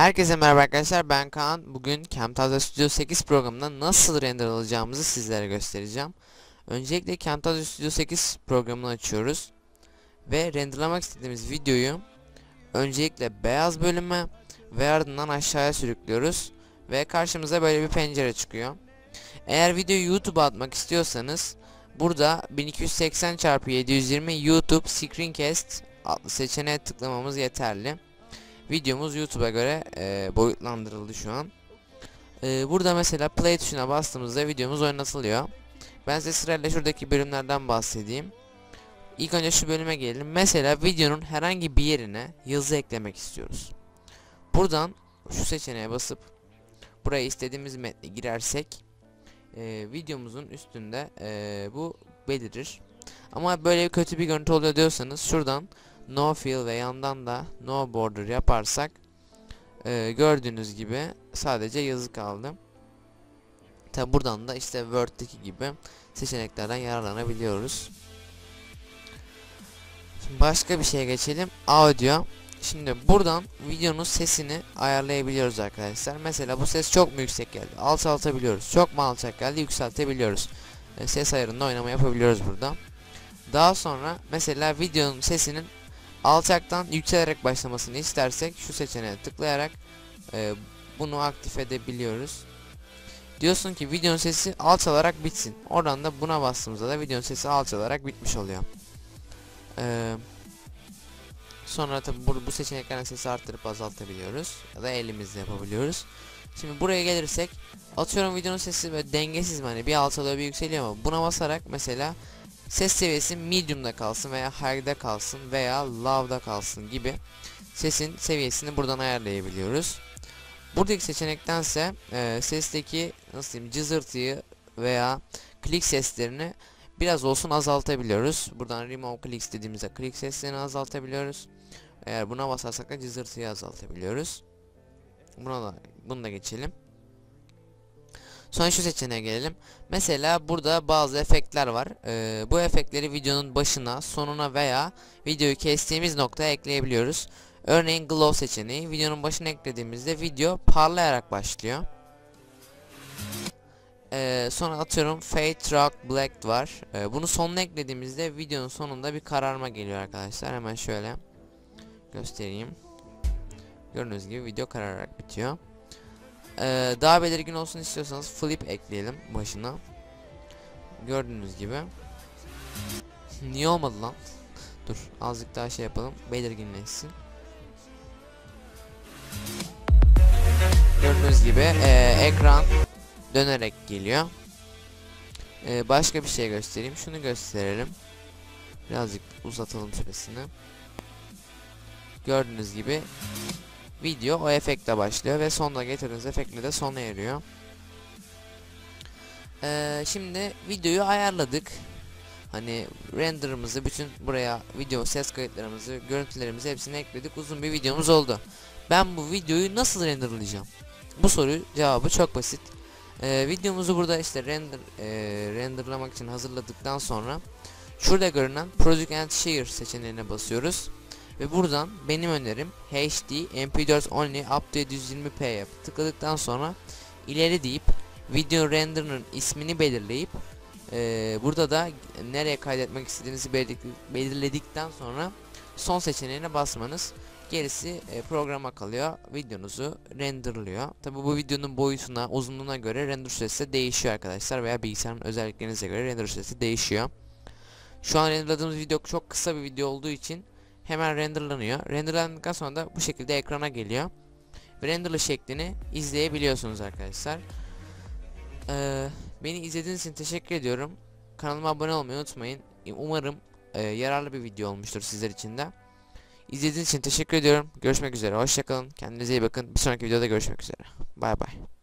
Herkese merhaba arkadaşlar ben Kaan. Bugün Camtasia Studio 8 programında nasıl render alacağımızı sizlere göstereceğim. Öncelikle Camtasia Studio 8 programını açıyoruz. Ve renderlamak istediğimiz videoyu öncelikle beyaz bölüme ve ardından aşağıya sürüklüyoruz. Ve karşımıza böyle bir pencere çıkıyor. Eğer videoyu YouTube'a atmak istiyorsanız burada 1280 x 720 YouTube Screencast adlı seçeneğe tıklamamız yeterli. Videomuz YouTube'a göre e, boyutlandırıldı şu an. E, burada mesela play tuşuna bastığımızda videomuz oynatılıyor. Ben size sırayla şuradaki bölümlerden bahsedeyim. İlk önce şu bölüme gelelim. Mesela videonun herhangi bir yerine yazı eklemek istiyoruz. Buradan şu seçeneğe basıp buraya istediğimiz metni girersek e, videomuzun üstünde e, bu belirir. Ama böyle kötü bir görüntü oluyor diyorsanız şuradan no fill ve yandan da no border yaparsak e, gördüğünüz gibi sadece yazı kaldı. Tabi buradan da işte Word'deki gibi seçeneklerden yararlanabiliyoruz. Şimdi başka bir şeye geçelim. Audio. Şimdi buradan videonun sesini ayarlayabiliyoruz arkadaşlar. Mesela bu ses çok mu yüksek geldi? Alçaltabiliyoruz. Çok mu alçak geldi? Yükseltebiliyoruz. E, ses ayarında oynama yapabiliyoruz burada. Daha sonra mesela videonun sesinin alçaktan yükselerek başlamasını istersek şu seçeneğe tıklayarak e, bunu aktif edebiliyoruz. Diyorsun ki videonun sesi alçalarak bitsin. Oradan da buna bastığımızda da videonun sesi alçalarak bitmiş oluyor. Ee, sonra tabi bu, bu seçeneklerden sesi arttırıp azaltabiliyoruz. Ya da elimizle yapabiliyoruz. Şimdi buraya gelirsek atıyorum videonun sesi böyle dengesiz mi hani bir alçalıyor bir yükseliyor ama buna basarak mesela ses seviyesi medium'da kalsın veya high'da kalsın veya love'da kalsın gibi sesin seviyesini buradan ayarlayabiliyoruz. Buradaki seçenektense e, sesteki nasıl diyeyim cızırtıyı veya klik seslerini biraz olsun azaltabiliyoruz. Buradan remove clicks dediğimizde klik seslerini azaltabiliyoruz. Eğer buna basarsak da cızırtıyı azaltabiliyoruz. Buna da bunu da geçelim. Sonra şu seçeneğe gelelim. Mesela burada bazı efektler var. Ee, bu efektleri videonun başına, sonuna veya videoyu kestiğimiz noktaya ekleyebiliyoruz. Örneğin glow seçeneği. Videonun başına eklediğimizde video parlayarak başlıyor. Ee, sonra atıyorum Fade Rock Black var. Ee, bunu sonuna eklediğimizde videonun sonunda bir kararma geliyor arkadaşlar. Hemen şöyle göstereyim. Gördüğünüz gibi video karararak bitiyor. Ee, daha belirgin olsun istiyorsanız flip ekleyelim başına. Gördüğünüz gibi. Niye olmadı lan? Dur azıcık daha şey yapalım. Belirginleşsin. Gördüğünüz gibi e, ekran dönerek geliyor. E, başka bir şey göstereyim. Şunu gösterelim. Birazcık uzatalım süresini. Gördüğünüz gibi video o efektle başlıyor ve sonuna getirdiğiniz efektle de sona eriyor. Ee, şimdi videoyu ayarladık. Hani renderımızı bütün buraya video ses kayıtlarımızı, görüntülerimizi hepsini ekledik. Uzun bir videomuz oldu. Ben bu videoyu nasıl renderlayacağım? Bu soru cevabı çok basit. Ee, videomuzu burada işte render e, renderlamak için hazırladıktan sonra şurada görünen Project and Share seçeneğine basıyoruz. Ve buradan benim önerim HD MP4 only up to 720p yap. Tıkladıktan sonra ileri deyip video render'ın ismini belirleyip e, burada da nereye kaydetmek istediğinizi belirledikten sonra son seçeneğine basmanız gerisi e, programa kalıyor. Videonuzu renderlıyor. Tabi bu videonun boyutuna uzunluğuna göre render süresi değişiyor arkadaşlar veya bilgisayarın özelliklerinize göre render süresi değişiyor. Şu an renderladığımız video çok kısa bir video olduğu için hemen renderlanıyor. Renderlandıktan sonra da bu şekilde ekrana geliyor. Renderlı şeklini izleyebiliyorsunuz arkadaşlar. Ee, beni izlediğiniz için teşekkür ediyorum. Kanalıma abone olmayı unutmayın. Umarım e, yararlı bir video olmuştur sizler için de. İzlediğiniz için teşekkür ediyorum. Görüşmek üzere. Hoşçakalın. Kendinize iyi bakın. Bir sonraki videoda görüşmek üzere. Bay bay.